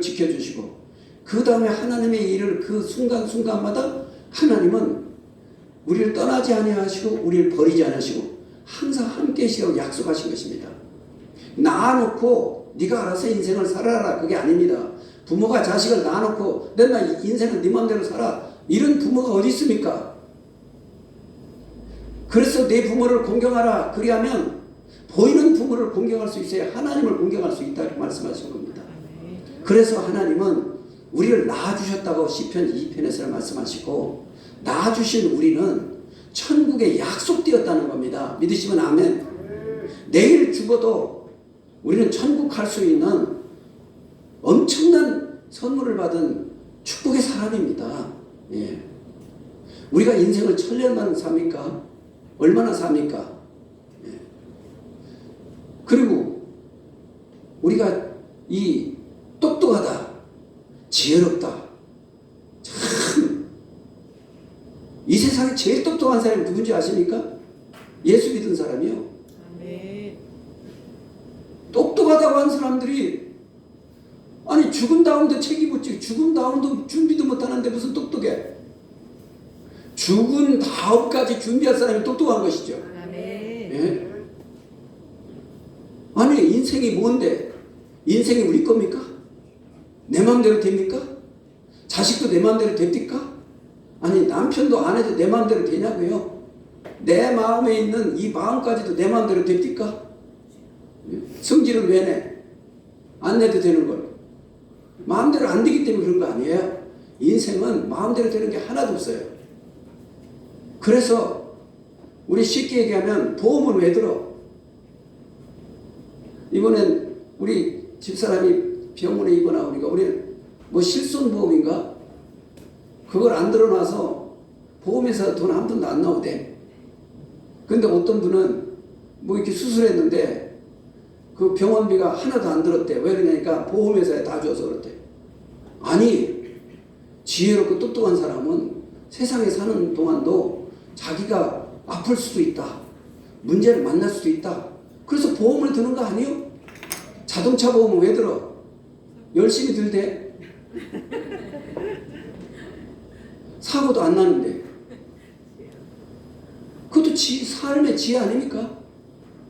지켜주시고 그 다음에 하나님의 일을 그 순간순간마다 하나님은 우리를 떠나지 아니하시고 우리를 버리지 않으시고 항상 함께 계시라고 약속하신 것입니다. 낳아놓고 네가 알아서 인생을 살아라 그게 아닙니다. 부모가 자식을 낳아놓고 내가 인생은 네 맘대로 살아 이런 부모가 어디 있습니까? 그래서 내 부모를 공경하라 그리하면 보이는 부모를 공경할 수 있어야 하나님을 공경할 수 있다고 말씀하신 겁니다. 그래서 하나님은 우리를 낳아주셨다고 시편 2편에서 말씀하시고 낳아주신 우리는 천국에 약속되었다는 겁니다. 믿으시면 아멘. 내일 죽어도 우리는 천국 갈 수 있는 엄청난 선물을 받은 축복의 사람입니다. 예. 우리가 인생을 천년만 삽니까? 얼마나 삽니까? 예. 그리고 우리가 이 똑똑하다, 지혜롭다, 참, 이 세상에 제일 똑똑한 사람이 누군지 아십니까? 예수 믿은 사람이요. 똑똑하다고 한 사람들이 아니 죽음 다음도 책임 없지 죽음 다음도 준비도 못하는데 무슨 똑똑해 죽은 다음까지 준비할 사람이 똑똑한 것이죠 아멘. 예? 아니 인생이 뭔데 인생이 우리 겁니까? 내 마음대로 됩니까? 자식도 내 마음대로 됩니까? 아니 남편도 아내도 내 마음대로 되냐고요 내 마음에 있는 이 마음까지도 내 마음대로 됩니까? 성질은 왜 내? 안 내도 되는 걸. 마음대로 안 되기 때문에 그런 거 아니에요. 인생은 마음대로 되는 게 하나도 없어요. 그래서 우리 쉽게 얘기하면 보험은 왜 들어? 이번엔 우리 집사람이 병원에 입원 나오니까 우리 뭐 실손보험인가? 그걸 안 들어놔서 보험에서 돈 한 푼도 안 나오대. 근데 어떤 분은 뭐 이렇게 수술했는데 그 병원비가 하나도 안 들었대. 왜 그러냐니까 보험회사에 다 줘서 그렇대. 아니, 지혜롭고 똑똑한 사람은 세상에 사는 동안도 자기가 아플 수도 있다. 문제를 만날 수도 있다. 그래서 보험을 드는 거 아니요? 자동차 보험은 왜 들어? 열심히 들대. 사고도 안 나는데. 그것도 지, 삶의 지혜 아닙니까?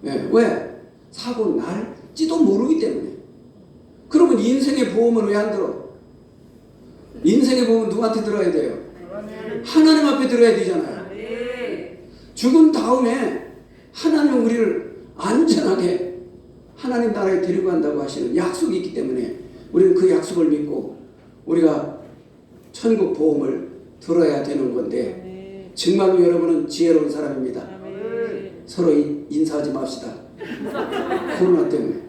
예, 왜? 사고 날지도 모르기 때문에. 그러면 인생의 보험은 왜 안 들어? 인생의 보험은 누구한테 들어야 돼요? 하나님 앞에 들어야 되잖아요. 죽은 다음에 하나님 우리를 안전하게 하나님 나라에 데리고 간다고 하시는 약속이 있기 때문에 우리는 그 약속을 믿고 우리가 천국 보험을 들어야 되는 건데 아멘. 정말로 여러분은 지혜로운 사람입니다. 서로 인- 인사하지 맙시다. 코로나 때문에.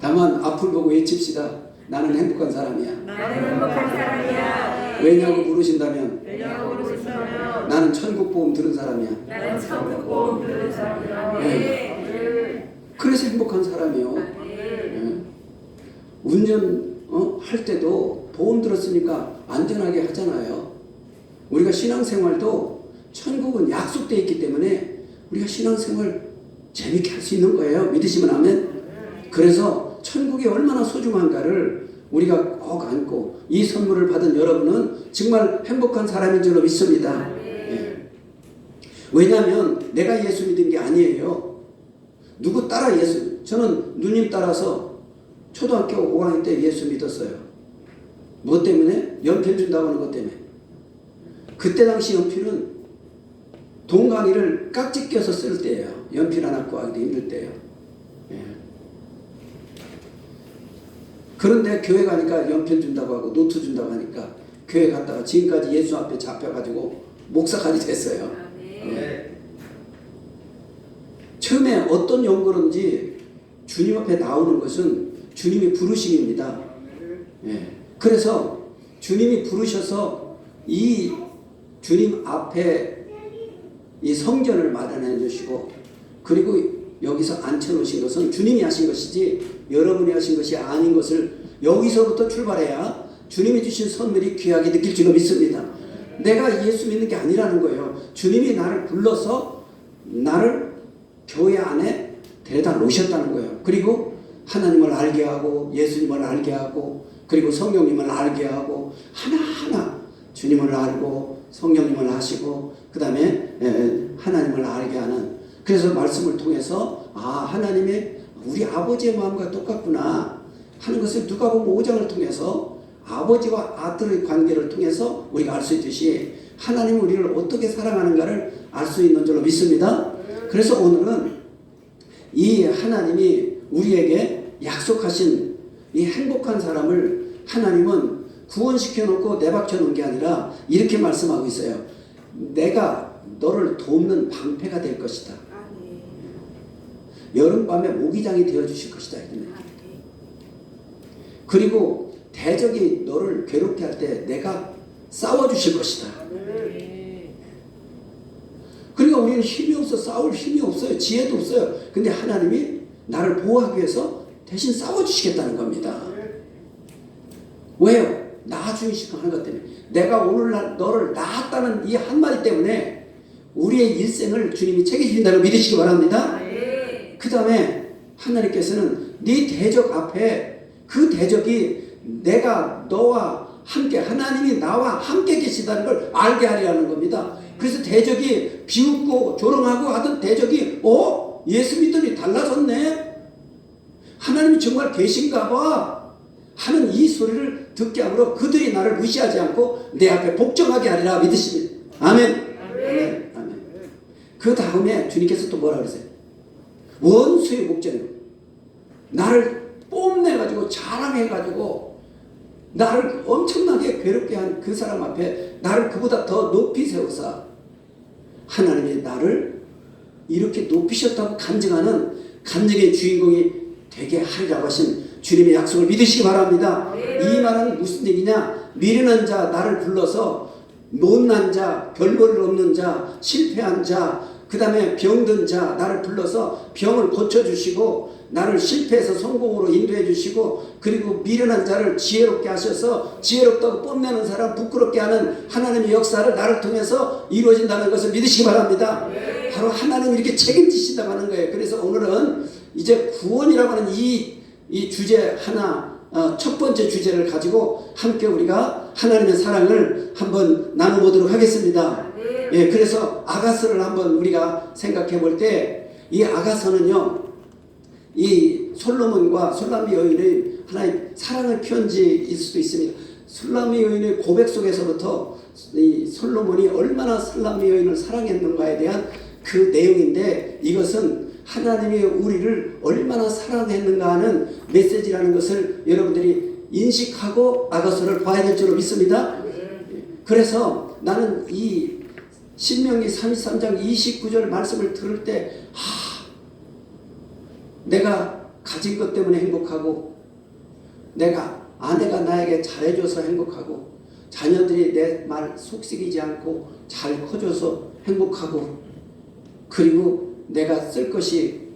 다만 앞을 보고 외칩시다. 나는 행복한 사람이야. 나는 행복한 사람이야. 왜냐고 물으신다면 왜냐고 물으시면 나는 천국 보험 들은 사람이야. 나는 천국 보험 들은 사람이야. 네. 그래서 행복한 사람이요. 운전 어? 할 때도 보험 들었으니까 안전하게 하잖아요. 우리가 신앙생활도 천국은 약속돼 있기 때문에 우리가 신앙생활 재밌게 할 수 있는 거예요. 믿으시면 아멘. 그래서 천국이 얼마나 소중한가를 우리가 꼭 안고 이 선물을 받은 여러분은 정말 행복한 사람인 줄로 믿습니다. 예. 왜냐하면 내가 예수 믿은 게 아니에요. 누구 따라 예수? 저는 누님 따라서 초등학교 5학년 때 예수 믿었어요. 뭐 때문에? 연필 준다고 하는 것 때문에. 그때 당시 연필은 동강이를 깍지 껴서 쓸 때예요. 연필 하나 구하기도 힘들 때예요. 예. 그런데 교회 가니까 연필 준다고 하고 노트 준다고 하니까 교회 갔다가 지금까지 예수 앞에 잡혀가지고 목사까지 됐어요. 아멘. 예. 처음에 어떤 연구인지 주님 앞에 나오는 것은 주님이 부르심입니다. 예. 그래서 주님이 부르셔서 이 주님 앞에 이 성전을 마련해 주시고 그리고 여기서 앉혀 놓으신 것은 주님이 하신 것이지 여러분이 하신 것이 아닌 것을 여기서부터 출발해야 주님이 주신 선물이 귀하게 느낄 줄로 믿습니다. 내가 예수 믿는 게 아니라는 거예요. 주님이 나를 불러서 나를 교회 안에 데려다 놓으셨다는 거예요. 그리고 하나님을 알게 하고 예수님을 알게 하고 그리고 성령님을 알게 하고 하나하나 주님을 알고 성령님을 아시고 그 다음에 하나님을 알게 하는 그래서 말씀을 통해서 아 하나님의 우리 아버지의 마음과 똑같구나 하는 것을 누가 보면 5장을 통해서 아버지와 아들의 관계를 통해서 우리가 알 수 있듯이 하나님이 우리를 어떻게 사랑하는가를 알 수 있는 줄로 믿습니다. 그래서 오늘은 이 하나님이 우리에게 약속하신 이 행복한 사람을 하나님은 구원시켜 놓고 내박혀 놓은 게 아니라 이렇게 말씀하고 있어요. 내가 너를 돕는 방패가 될 것이다. 아멘. 여름밤에 모기장이 되어 주실 것이다. 이러네. 아멘. 그리고 대적이 너를 괴롭게 할 때 내가 싸워 주실 것이다. 그러니까 우리는 힘이 없어 싸울 힘이 없어요. 지혜도 없어요. 근데 하나님이 나를 보호하기 위해서 대신 싸워 주시겠다는 겁니다. 왜요? 낳아주시고 하는 것 때문에. 내가 오늘날 너를 낳았다는 이 한마디 때문에 우리의 일생을 주님이 책임진다고 믿으시기 바랍니다. 아멘. 그 다음에 하나님께서는 네 대적 앞에 그 대적이 내가 너와 함께 하나님이 나와 함께 계시다는 걸 알게 하리라는 겁니다. 그래서 대적이 비웃고 조롱하고 하던 대적이 어 예수 믿더니 달라졌네. 하나님이 정말 계신가 봐. 하는 이 소리를 듣게 하므로 그들이 나를 무시하지 않고 내 앞에 복종하게 하리라 믿으십니다. 아멘. 아멘. 아멘. 그 다음에 주님께서 또 뭐라 그러세요? 원수의 목적이요. 나를 뽐내가지고 자랑해가지고 나를 엄청나게 괴롭게 한 그 사람 앞에 나를 그보다 더 높이 세워서 하나님이 나를 이렇게 높이셨다고 간증하는 간증의 주인공이 되게 하리라고 하신 주님의 약속을 믿으시기 바랍니다. 이 말은 무슨 얘기냐? 미련한 자 나를 불러서 못난 자, 별볼일 없는 자, 실패한 자, 그 다음에 병든 자 나를 불러서 병을 고쳐주시고 나를 실패해서 성공으로 인도해 주시고 그리고 미련한 자를 지혜롭게 하셔서 지혜롭다고 뽐내는 사람 부끄럽게 하는 하나님의 역사를 나를 통해서 이루어진다는 것을 믿으시기 바랍니다. 바로 하나님 이렇게 책임지신다고 하는 거예요. 그래서 오늘은 이제 구원이라고 하는 이, 이 주제 하나 어, 첫 번째 주제를 가지고 함께 우리가 하나님의 사랑을 한번 나눠보도록 하겠습니다. 아멘. 예, 그래서 아가서를 한번 우리가 생각해 볼 때 이 아가서는요, 이 솔로몬과 솔라미 여인의 하나의 사랑의 편지일 수도 있습니다. 솔라미 여인의 고백 속에서부터 이 솔로몬이 얼마나 솔라미 여인을 사랑했는가에 대한 그 내용인데 이것은 하나님이 우리를 얼마나 사랑했는가 하는 메시지라는 것을 여러분들이 인식하고 아가서를 봐야 될 줄로 믿습니다. 그래서 나는 이 신명기 33장 29절 말씀을 들을 때 하, 내가 가진 것 때문에 행복하고 내가 아내가 나에게 잘해줘서 행복하고 자녀들이 내 말 속삭이지 않고 잘 커줘서 행복하고 그리고 내가 쓸 것이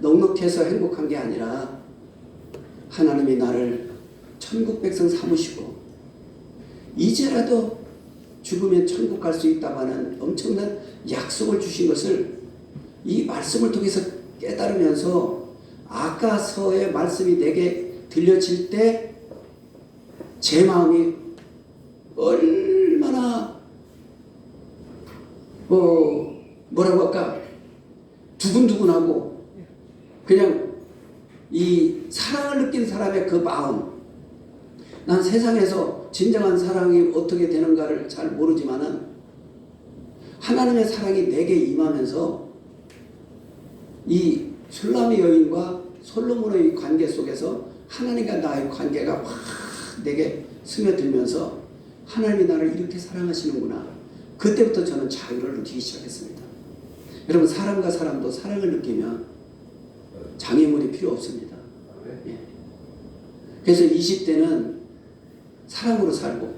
넉넉해서 행복한 게 아니라 하나님이 나를 천국 백성 삼으시고 이제라도 죽으면 천국 갈 수 있다고 하는 엄청난 약속을 주신 것을 이 말씀을 통해서 깨달으면서 아까서의 말씀이 내게 들려질 때 제 마음이 얼마나 어 뭐라고 할까 두근두근하고 그냥 이 사랑을 느낀 사람의 그 마음 난 세상에서 진정한 사랑이 어떻게 되는가를 잘 모르지만은 하나님의 사랑이 내게 임하면서 이 술라미 여인과 솔로몬의 관계 속에서 하나님과 나의 관계가 확 내게 스며들면서 하나님이 나를 이렇게 사랑하시는구나. 그때부터 저는 자유를 느끼기 시작했습니다. 여러분 사람과 사람도 사랑을 느끼면 장애물이 필요 없습니다. 예. 그래서 20대는 사랑으로 살고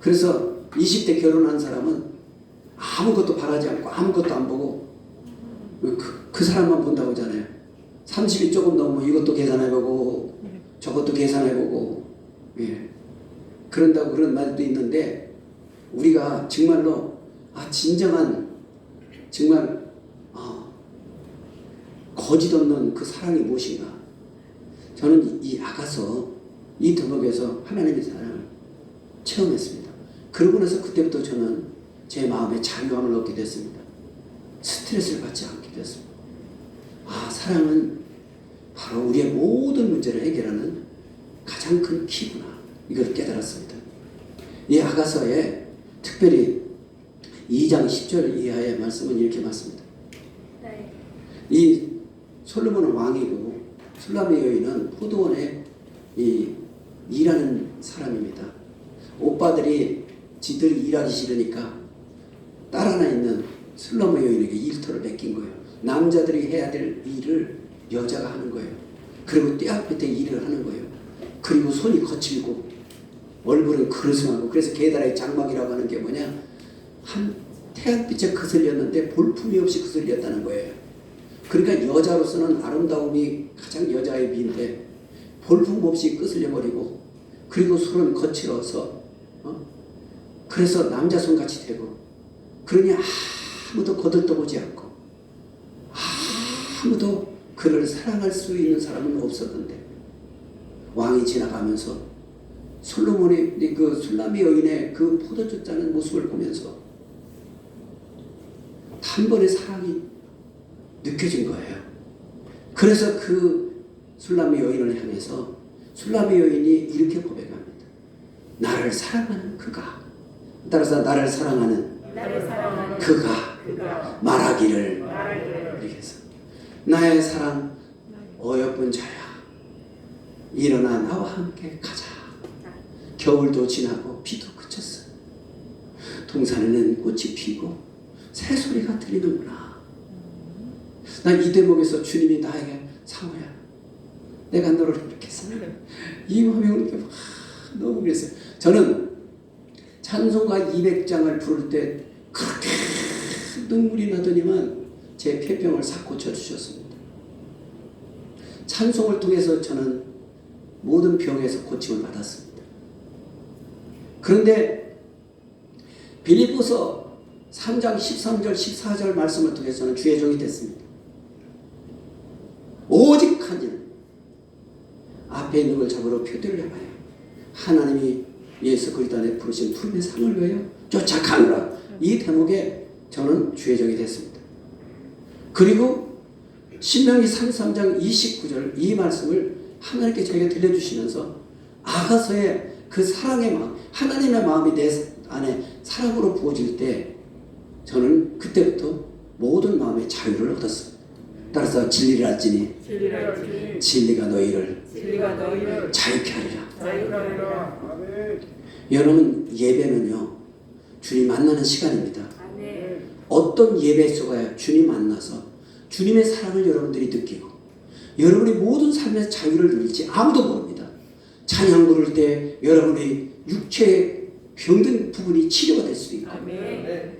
그래서 20대 결혼한 사람은 아무것도 바라지 않고 아무것도 안 보고 그, 그 사람만 본다고 하잖아요. 30이 조금 넘으면 이것도 계산해보고 저것도 계산해보고 예. 그런다고 그런 말도 있는데 우리가 정말로 아 진정한 정말 아, 거짓 없는 그 사랑이 무엇인가 저는 이 아가서 이 대목에서 하나님의 사랑을 체험했습니다. 그러고 나서 그때부터 저는 제 마음에 자유함을 얻게 됐습니다. 스트레스를 받지 않게 됐습니다. 아, 사랑은 바로 우리의 모든 문제를 해결하는 가장 큰 키구나. 이걸 깨달았습니다. 이 아가서에 특별히 2장 10절 이하의 말씀은 이렇게 맞습니다. 네. 이 솔로몬은 왕이고 술라미 여인은 포도원에 이 일하는 사람입니다. 오빠들이 지들이 일하기 싫으니까 딸 하나 있는 슬로모 여인에게 일터를 맡긴 거예요. 남자들이 해야 될 일을 여자가 하는 거예요. 그리고 떼앞에 일을 하는 거예요. 그리고 손이 거칠고 얼굴은 그르스하고 그래서 게다라의 장막이라고 하는 게 뭐냐 한 태양빛에 그슬렸는데 볼품이 없이 그슬렸다는 거예요. 그러니까 여자로서는 아름다움이 가장 여자의 미인데 볼품 없이 끄슬려 버리고 그리고 손은 거칠어서 어? 그래서 남자 손같이 되고 그러니 아무도 거들떠보지 않고 아무도 그를 사랑할 수 있는 사람은 없었는데 왕이 지나가면서 솔로몬의 그 술라미 여인의 그 포도주 짜는 모습을 보면서 단번에 사랑이 느껴진 거예요. 그래서 그 술라미 여인을 향해서 술라미 여인이 이렇게 고백합니다. 나를 사랑하는 그가 따라서 나를 사랑하는 나를 사랑하는 그가 그가 말하기를 말하기를 이렇게 해서 나의 사랑 어여쁜 자야 일어나 나와 함께 가자 겨울도 지나고 비도 그쳤어 동산에는 꽃이 피고 새소리가 들리는구나 난 이 대목에서 주님이 나에게 상호야 내가 너를 이렇게 사랑해 이 마음이 오니까 막 너무 그랬어요 저는 찬송가 200장을 부를 때 그렇게 눈물이 나더니만 제 폐병을 싹 고쳐주셨습니다. 찬송을 통해서 저는 모든 병에서 고침을 받았습니다. 그런데 빌립보서 3장 13절 14절 말씀을 통해서는 주의 종이 됐습니다. 오직 한 일, 앞에 있는 걸 잡으러 표대를 해봐요. 하나님이 예수 그리스도 안에 부르신 푸른의 상을 위하여 쫓아가노라. 이 대목에 저는 주의 종이 됐습니다. 그리고 신명기 33장 29절 이 말씀을 하나님께 저에게 들려주시면서 아가서의 그 사랑의 마음, 하나님의 마음이 내 안에 사랑으로 부어질 때 저는 그때부터 모든 마음의 자유를 얻었습니다. 따라서 진리를 알지니 진리가 너희를 진리가 너희를 자유케 하리라. 여러분 예배는요 주님 만나는 시간입니다. 어떤 예배 속에 주님 만나서 주님의 사랑을 여러분들이 느끼고 여러분이 모든 삶의 자유를 누릴지 아무도 모릅니다. 찬양 부를 때 여러분의 육체의 병든 부분이 치료가 될 수도 있고 아멘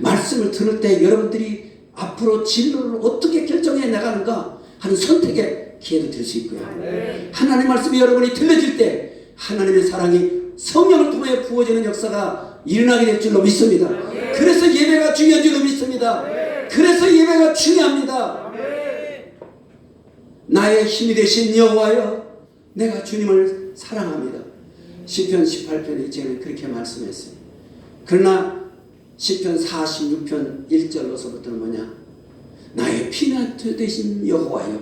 말씀을 들을 때 여러분들이 앞으로 진로를 어떻게 결정해 나가는가 하는 선택의 기회도 될 수 있고요. 아멘 하나님 말씀이 여러분이 들려질 때 하나님의 사랑이 성령을 통해 부어지는 역사가 일어나게 될 줄로 믿습니다. 그래서 예배가 중요한 줄로 믿습니다. 그래서 예배가 중요합니다. 아멘 나의 힘이 되신 여호와여 내가 주님을 사랑합니다. 시편 18편에 저는 그렇게 말씀했습니다. 그러나 시편 46편 1절로서부터는 뭐냐? 나의 피난처 되신 여호와여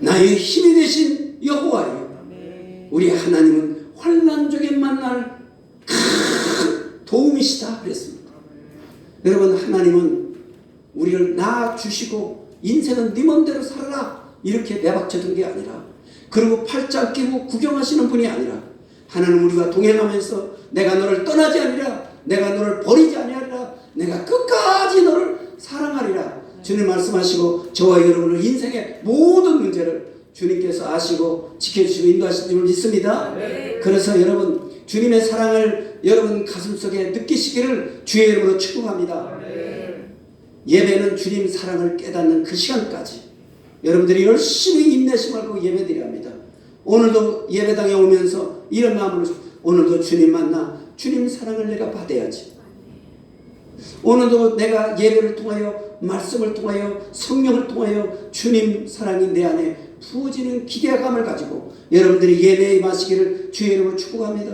나의 힘이 되신 여호와여 우리 하나님은 환난 중에 만날 큰 도움이시다 그랬습니다. 여러분 하나님은 우리를 낳아 주시고 인생은 네 맘대로 살아라 이렇게 내박쳐둔 게 아니라 그리고 팔짱 끼고 구경하시는 분이 아니라 하나님 우리가 동행하면서 내가 너를 떠나지 아니라 내가 너를 버리지 아니하리라 내가 끝까지 너를 사랑하리라 주님 말씀하시고 저와 여러분의 인생의 모든 문제를 주님께서 아시고 지켜주시고 인도하신 줄 믿습니다. 아멘. 그래서 여러분 주님의 사랑을 여러분 가슴속에 느끼시기를 주의 이름으로 축복합니다. 아멘 예배는 주님 사랑을 깨닫는 그 시간까지 여러분들이 열심히 인내심 말고 예배드려야 합니다. 오늘도 예배당에 오면서 이런 마음으로 오늘도 주님 만나 주님 사랑을 내가 받아야지. 오늘도 내가 예배를 통하여 말씀을 통하여 성령을 통하여 주님 사랑이 내 안에 부어지는 기대감을 가지고 여러분들이 예배에 임하시기를 주의 이름으로 축복합니다.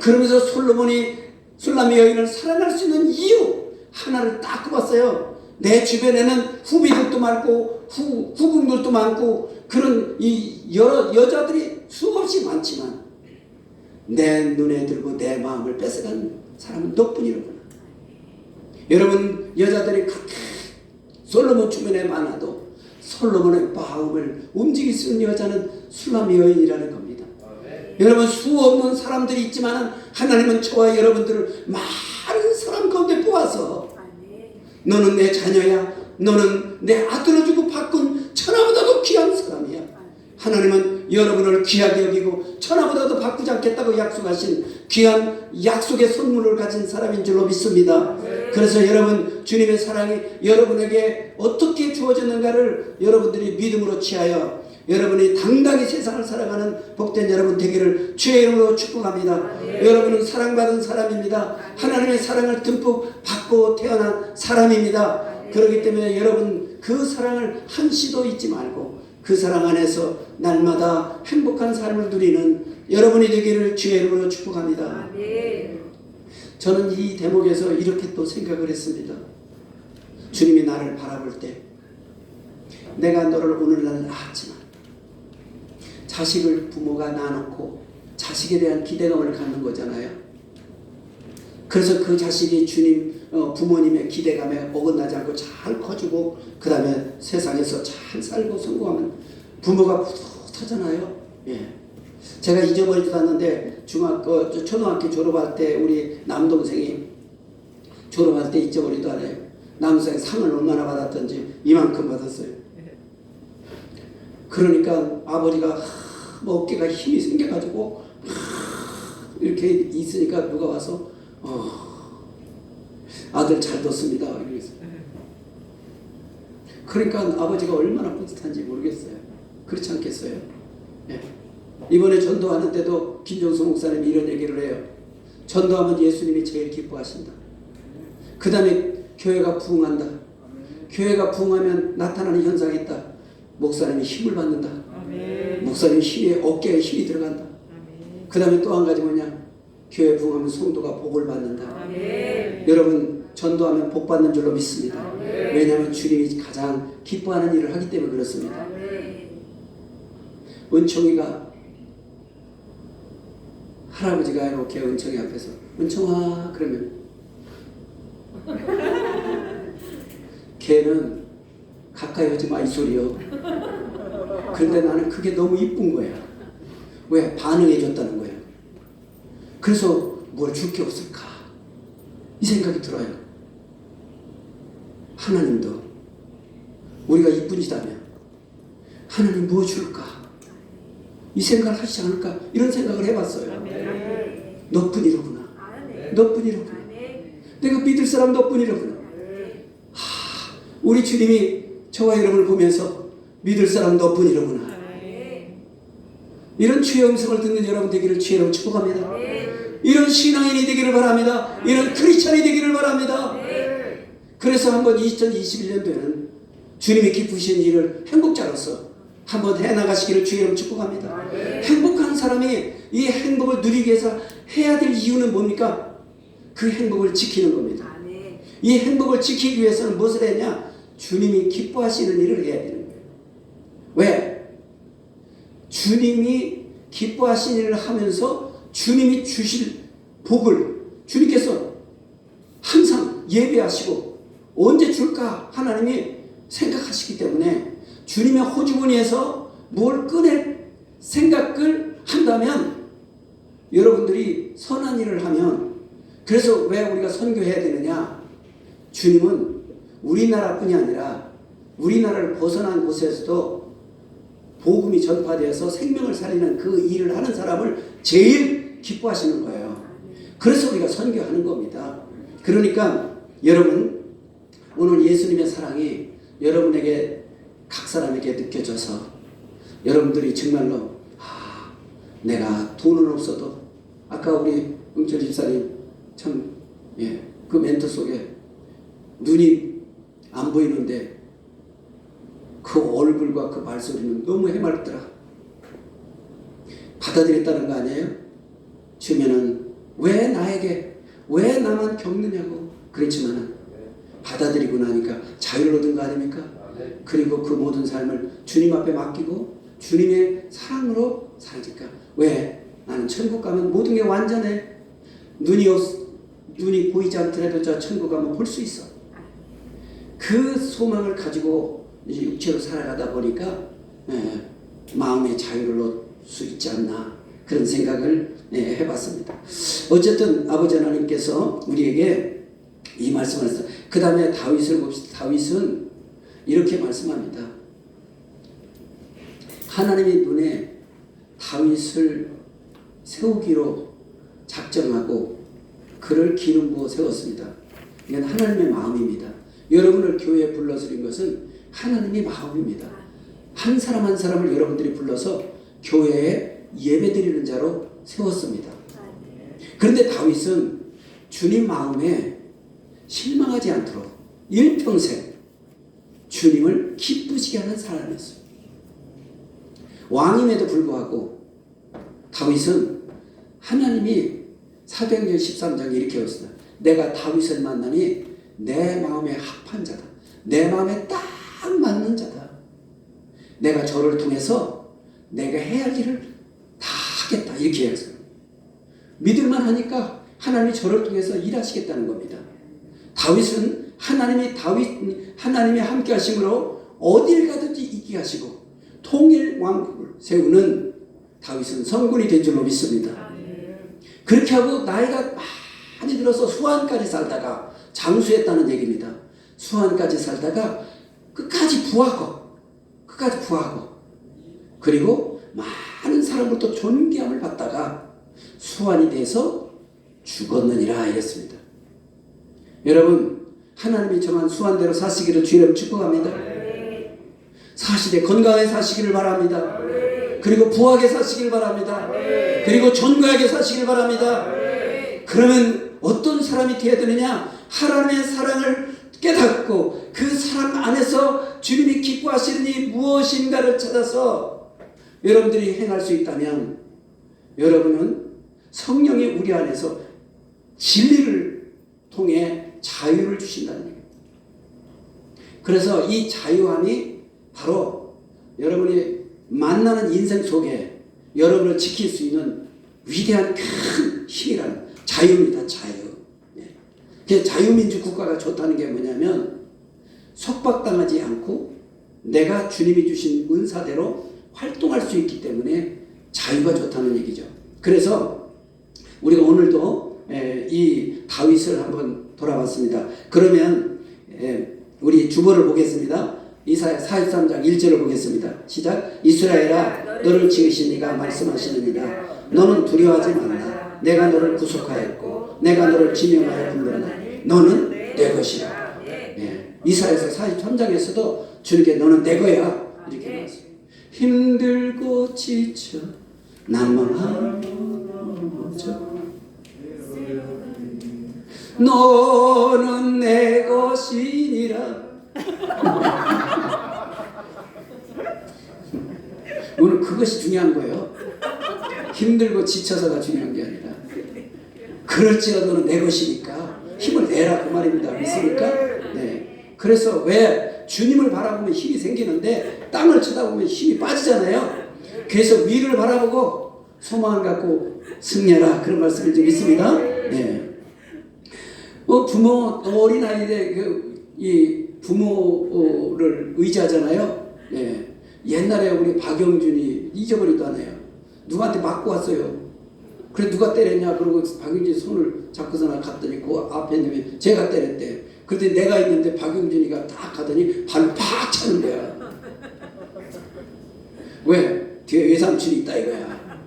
그러면서 솔로몬이 술람의 여인을 사랑할 수 있는 이유 하나를 딱 꼽았어요. 내 주변에는 후비들도 많고 후, 후궁들도 많고 그런 이 여러 여자들이 수없이 많지만 내 눈에 들고 내 마음을 뺏어간 사람은 너뿐이로구나. 여러분 여자들이 그렇게 솔로몬 주변에 많아도 솔로몬의 마음을 움직일 수 있는 여자는 술람의 여인이라는 겁니다. 여러분 수 없는 사람들이 있지만 하나님은 저와 여러분들을 많은 사람 가운데 뽑아서 너는 내 자녀야 너는 내 아들을 주고 바꾼 천하보다도 귀한 사람이야 하나님은 여러분을 귀하게 여기고 천하보다도 바꾸지 않겠다고 약속하신 귀한 약속의 선물을 가진 사람인 줄로 믿습니다 그래서 여러분 주님의 사랑이 여러분에게 어떻게 주어졌는가를 여러분들이 믿음으로 취하여 여러분이 당당히 세상을 살아가는 복된 여러분 되기를 주의 이름으로 축복합니다. 여러분은 사랑받은 사람입니다. 하나님의 사랑을 듬뿍 받고 태어난 사람입니다. 그렇기 때문에 여러분 그 사랑을 한시도 잊지 말고 그 사랑 안에서 날마다 행복한 삶을 누리는 여러분이 되기를 주의 이름으로 축복합니다. 저는 이 대목에서 이렇게 또 생각을 했습니다. 주님이 나를 바라볼 때 내가 너를 오늘날 낳았지만 자식을 부모가 낳아놓고 자식에 대한 기대감을 갖는 거잖아요. 그래서 그 자식이 주님 어, 부모님의 기대감에 어긋나지 않고 잘 커주고 그 다음에 세상에서 잘 살고 성공하면 부모가 뿌듯하잖아요. 예. 제가 잊어버리지도 않는데 중학교 저 초등학교 졸업할 때 우리 남동생이 졸업할 때 잊어버리도 않아요. 남동생 상을 얼마나 받았던지 이만큼 받았어요. 그러니까 아버지가 하, 뭐 어깨가 힘이 생겨가지고 하, 이렇게 있으니까 누가 와서 어, 아들 잘 뒀습니다. 이러겠어요. 그러니까 아버지가 얼마나 뿌듯한지 모르겠어요. 그렇지 않겠어요? 예. 이번에 전도하는 때도 김정수 목사님이 이런 얘기를 해요. 전도하면 예수님이 제일 기뻐하신다. 그 다음에 교회가 부흥한다. 교회가 부흥하면 나타나는 현상이 있다. 목사님이 힘을 받는다. 목사님 힘에 어깨에 힘이 들어간다. 그 다음에 또 한 가지 뭐냐? 교회 부흥하면 성도가 복을 받는다. 여러분 전도하면 복 받는 줄로 믿습니다. 왜냐하면 주님이 가장 기뻐하는 일을 하기 때문에 그렇습니다. 은총이가 할아버지가 이렇게 은총이 앞에서 은총아 그러면 걔는 가까이 오지 마 이 소리요. 그런데 나는 그게 너무 이쁜 거야. 왜? 반응해 줬다는. 그래서 뭘 줄 게 없을까? 이 생각이 들어요. 하나님도 우리가 이쁜 짓하면 하나님 뭐 줄까? 이 생각을 하시지 않을까? 이런 생각을 해봤어요. 너뿐이로구나. 너뿐이로구나. 내가 믿을 사람 너뿐이로구나. 하, 우리 주님이 저와 여러분을 보면서 믿을 사람 너뿐이로구나. 이런 주의 음성을 듣는 여러분 되기를 주의로 축복합니다. 이런 신앙인이 되기를 바랍니다. 이런 크리스천이 되기를 바랍니다. 그래서 한번 2021년도에는 주님이 기쁘신 일을 행복자로서 한번 해나가시기를 주의로 축복합니다. 행복한 사람이 이 행복을 누리기 위해서 해야 될 이유는 뭡니까? 그 행복을 지키는 겁니다. 이 행복을 지키기 위해서는 무엇을 했냐? 주님이 기뻐하시는 일을 해야 되는 거예요. 왜? 주님이 기뻐하시는 일을 하면서 주님이 주실 복을 주님께서 항상 예배하시고 언제 줄까 하나님이 생각하시기 때문에 주님의 호주머니에서 뭘 꺼낼 생각을 한다면 여러분들이 선한 일을 하면 그래서 왜 우리가 선교해야 되느냐? 주님은 우리나라뿐이 아니라 우리나라를 벗어난 곳에서도 복음이 전파되어서 생명을 살리는 그 일을 하는 사람을 제일 기뻐하시는 거예요. 그래서 우리가 선교하는 겁니다. 그러니까 여러분 오늘 예수님의 사랑이 여러분에게 각 사람에게 느껴져서 여러분들이 정말로 아, 내가 돈은 없어도 아까 우리 응철 집사님 참 예, 그 멘트 속에 눈이 안 보이는데 그 얼굴과 그 말소리는 너무 해맑더라. 받아들였다는 거 아니에요? 주면은 왜 나에게 왜 나만 겪느냐고 그랬지만은 받아들이고 나니까 자유를 얻은 거 아닙니까? 그리고 그 모든 삶을 주님 앞에 맡기고 주님의 사랑으로 살니까 왜 나는 천국 가면 모든 게 완전해 눈이 없- 눈이 보이지 않더라도 저 천국 가면 볼 수 있어 그 소망을 가지고 이제 육체로 살아가다 보니까 예, 마음의 자유를 얻을 수 있지 않나 그런 생각을 예, 해봤습니다. 어쨌든 아버지 하나님께서 우리에게 이 말씀을 했어. 그 다음에 다윗을 봅시다. 다윗은 이렇게 말씀합니다. 하나님의 눈에 다윗을 세우기로 작정하고 그를 기름 부어 세웠습니다. 이건 하나님의 마음입니다. 여러분을 교회에 불러들인 것은 하나님의 마음입니다. 한 사람 한 사람을 여러분들이 불러서 교회에 예배 드리는 자로 세웠습니다. 그런데 다윗은 주님 마음에 실망하지 않도록 일평생 주님을 기쁘시게 하는 사람이었어요. 왕임에도 불구하고 다윗은 하나님이 사도행전 13장에 이렇게 했습니다. 내가 다윗을 만나니 내 마음에 합한 자다. 내 마음에 딱 맞는 자다. 내가 저를 통해서 내가 해야 할 일을 다 하겠다. 이렇게 했어요. 믿을만 하니까 하나님이 저를 통해서 일하시겠다는 겁니다. 다윗은 하나님이 다윗 하나님이 함께 하심으로 어딜 가든지 있게 하시고 통일 왕국을 세우는 다윗은 성군이 된 줄로 믿습니다. 그렇게 하고 나이가 많이 들어서 수환까지 살다가 장수했다는 얘기입니다. 수환까지 살다가 끝까지 부하고 끝까지 부하고 그리고 많은 사람부터 존귀함을 받다가 수환이 돼서 죽었느니라 이랬습니다. 여러분 하나님이 정한 수환대로 사시기를 주님 축복합니다. 사시되 건강하게 사시기를 바랍니다. 그리고 부하게 사시길 바랍니다. 그리고 존귀하게 사시길 바랍니다. 그러면 어떤 사람이 되어야 되느냐? 하나님의 사랑을 깨닫고 그 사랑 안에서 주님이 기뻐하시는 이 무엇인가를 찾아서 여러분들이 행할 수 있다면 여러분은 성령이 우리 안에서 진리를 통해 자유를 주신다는 얘기입니다. 그래서 이 자유함이 바로 여러분이 만나는 인생 속에 여러분을 지킬 수 있는 위대한 큰 힘이라는 자유입니다. 자유. 자유민주 국가가 좋다는 게 뭐냐면 속박당하지 않고 내가 주님이 주신 은사대로 활동할 수 있기 때문에 자유가 좋다는 얘기죠. 그래서 우리가 오늘도 에, 이 다윗을 한번 돌아봤습니다. 그러면 에, 우리 주보를 보겠습니다. 이사야 43장 1절을 보겠습니다. 시작. 이스라엘아 너를 지으신 이가 말씀하시느니라 너는 두려워하지 말라. 내가 너를 구속하였고 내가 너를 지명하여 불렀나니 너는 내 것이라. 예. 이사야서 43장에서도 주님께 너는 내 거야 이렇게 나왔어요. 힘들고 지쳐 난망하죠. 너는 내 것이니라. 오늘 그것이 중요한 거예요. 힘들고 지쳐서가 중요한 게 아니라 그럴지라도는 내 것이니까 힘을 내라 그 말입니다. 믿습니까? 네. 그래서 왜 주님을 바라보면 힘이 생기는데 땅을 쳐다보면 힘이 빠지잖아요. 그래서 위를 바라보고 소망을 갖고 승리하라 그런 말씀을 좀 있습니다. 네. 어, 부모 어린 아이들 그이 부모를 의지하잖아요. 네. 옛날에 우리 박영준이 잊어버리도 않아요. 누구한테 맞고 왔어요. 그래 누가 때렸냐 그러고 박영준이 손을 잡고서 나 갔더니 그 앞에 있는 제가 때렸대. 그때 내가 있는데 박영준이가 딱 가더니 발로 팍 차는 거야. 왜? 뒤에 외삼촌이 있다 이거야.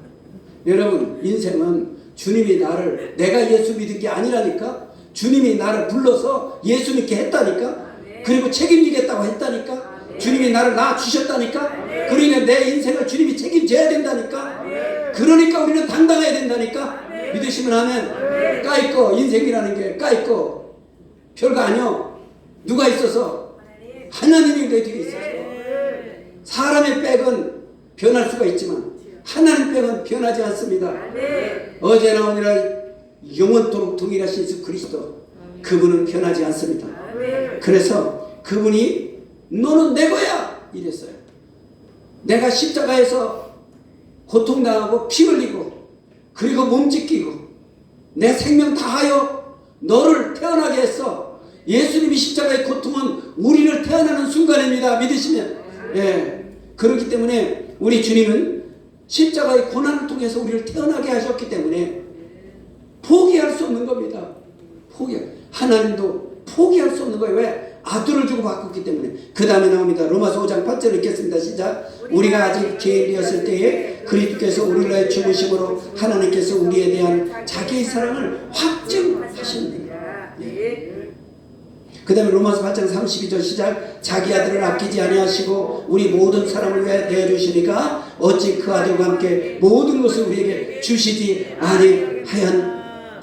여러분 인생은 주님이 나를 내가 예수 믿은 게 아니라니까 주님이 나를 불러서 예수 믿게 했다니까 그리고 책임지겠다고 했다니까 주님이 나를 낳아 주셨다니까 그러니까 내 인생을 주님이 책임져야 된다니까 그러니까 우리는 당당해야 된다니까. 믿으시면 하면 까있고 인생이라는 게 까있고 별거 아니요 누가 있어서? 하나님이 내 뒤에 있어서. 사람의 백은 변할 수가 있지만 하나님 백은 변하지 않습니다. 어제나 오늘나 영원토록 동일하신 예수 그리스도. 그분은 변하지 않습니다. 그래서 그분이 너는 내 거야! 이랬어요. 내가 십자가에서 고통당하고 피 흘리고 그리고 몸짓기고 내 생명 다하여 너를 태어나게 했어. 예수님이 십자가의 고통은 우리를 태어나는 순간입니다. 믿으시면 예 그렇기 때문에 우리 주님은 십자가의 고난을 통해서 우리를 태어나게 하셨기 때문에 포기할 수 없는 겁니다. 포기. 하나님도 포기할 수 없는 거예요. 왜? 아들을 주고 바꿨기 때문에. 그 다음에 나옵니다. 로마서 5장 8절 읽겠습니다. 시작. 우리가 아직 죄인이었을 때에 그리스도께서 우리를 죽으심으로 하나님께서 우리에 대한 자기의 사랑을 확증하십니다. 그 다음에 로마서 8장 32절 시작 자기 아들을 아끼지 아니하시고 우리 모든 사람을 위해 내어주시니까 어찌 그 아들과 함께 모든 것을 우리에게 주시지 아니하였겠느냐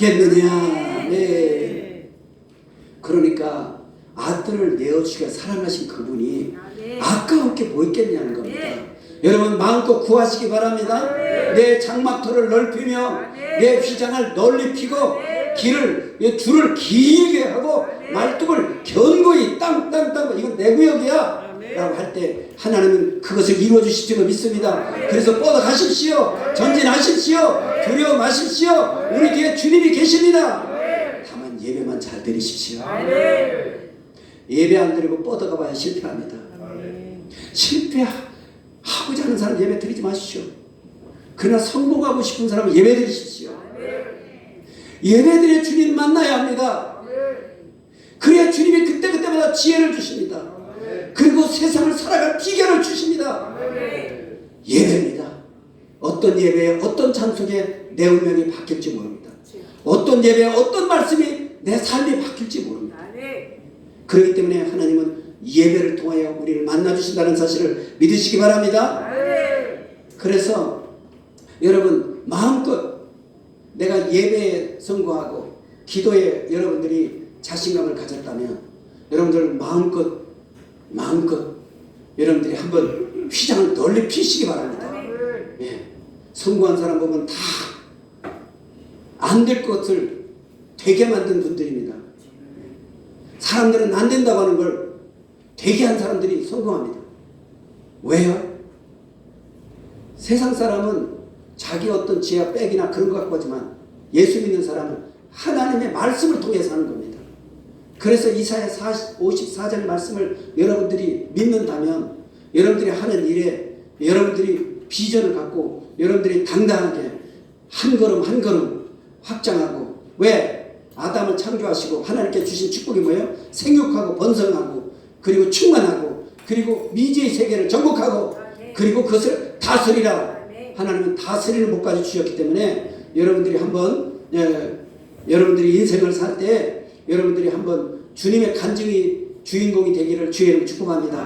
네. 그러니까 아들을 내어주시기가 사랑하신 그분이 아까웠게 뭐 있겠냐는 겁니다 여러분 마음껏 구하시기 바랍니다 내 장막터를 넓히며 내 휘장을 널리 피고 길을 이 줄을 길게 하고 말뚝을 견고히 땅땅땅 이건 내 구역이야 라고 할 때 하나님은 그것을 이루어 주실 줄로 믿습니다 그래서 뻗어 가십시오 전진하십시오 두려워 마십시오 우리 뒤에 주님이 계십니다 다만 예배만 잘 드리십시오 예배 안 드리고 뻗어가 봐야 실패합니다 실패하고자 하는 사람 예배 드리지 마십시오 그러나 성공하고 싶은 사람은 예배 드리십시오 예배 드려 주님 만나야 합니다. 그래야 주님이 그때그때마다 지혜를 주십니다. 그리고 세상을 살아갈 비결을 주십니다. 예배입니다. 어떤 예배에 어떤 찬송에 내 운명이 바뀔지 모릅니다. 어떤 예배에 어떤 말씀이 내 삶이 바뀔지 모릅니다. 그렇기 때문에 하나님은 예배를 통하여 우리를 만나주신다는 사실을 믿으시기 바랍니다. 그래서 여러분 마음껏 내가 예배에 성공하고 기도에 여러분들이 자신감을 가졌다면 여러분들 마음껏 마음껏 여러분들이 한번 휘장을 널리 피시기 바랍니다. 예. 성공한 사람 보면 다 안 될 것을 되게 만든 분들입니다. 사람들은 안 된다고 하는 걸 되게 한 사람들이 성공합니다. 왜요? 세상 사람은 자기 어떤 지혜와 백이나 그런 것 같고 하지만 예수 믿는 사람은 하나님의 말씀을 통해서 하는 겁니다. 그래서 이사야 54장 말씀을 여러분들이 믿는다면 여러분들이 하는 일에 여러분들이 비전을 갖고 여러분들이 당당하게 한 걸음 한 걸음 확장하고 왜 아담을 창조하시고 하나님께 주신 축복이 뭐예요? 생육하고 번성하고 그리고 충만하고 그리고 미지의 세계를 정복하고 그리고 그것을 다스리라 하나님은 다스리는 복까지 주셨기 때문에 여러분들이 한번 예, 여러분들이 인생을 살 때 여러분들이 한번 주님의 간증이 주인공이 되기를 주의 이름 축복합니다.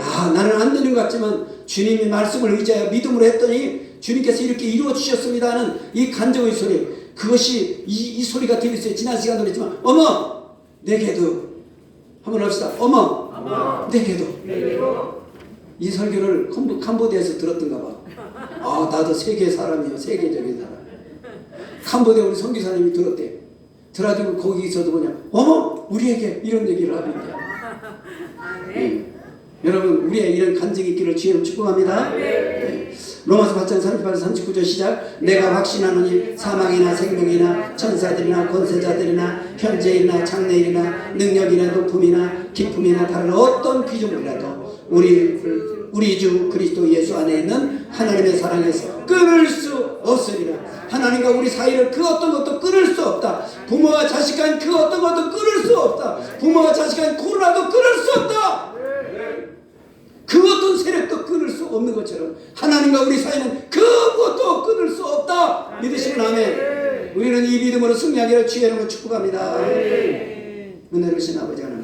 아 나는 안 되는 것 같지만 주님의 말씀을 의지하여 믿음으로 했더니 주님께서 이렇게 이루어 주셨습니다 하는 이 간증의 소리 그것이 이, 이 소리가 들렸어요. 지난 시간도 그랬지만 어머 내게도 한번 합시다. 어머, 내게도 이 설교를 캄보, 캄보디아에서 들었던가 봐. 아, 나도 세계 사람이요. 세계적인 사람. 캄보디아 우리 선교사님이 들었대. 들어가지고 거기서도 뭐냐. 어머! 우리에게 이런 얘기를 하는데. 예. 여러분, 우리의 이런 간증이 있기를 주의로 축복합니다. 예. 로마서 8장 38, 39절 시작. 내가 확신하노니 사망이나 생명이나 천사들이나 권세자들이나 현재이나 장래이나 능력이나 높음이나 기쁨이나 다른 어떤 피조물이라도 우리 우리 주 그리스도 예수 안에 있는 하나님의 사랑에서 끊을 수 없으리라. 하나님과 우리 사이를 그 어떤 것도 끊을 수 없다. 부모와 자식 간 그 어떤 것도 끊을 수 없다. 부모와 자식 간 코로나도 끊을 수 없다. 그 어떤 세력도 끊을 수 없는 것처럼 하나님과 우리 사이는 그것도 끊을 수 없다. 믿으시면 아멘. 우리는 이 믿음으로 승리하기를 주의 이름으로 축복합니다. 은혜로신 아버지 하나님.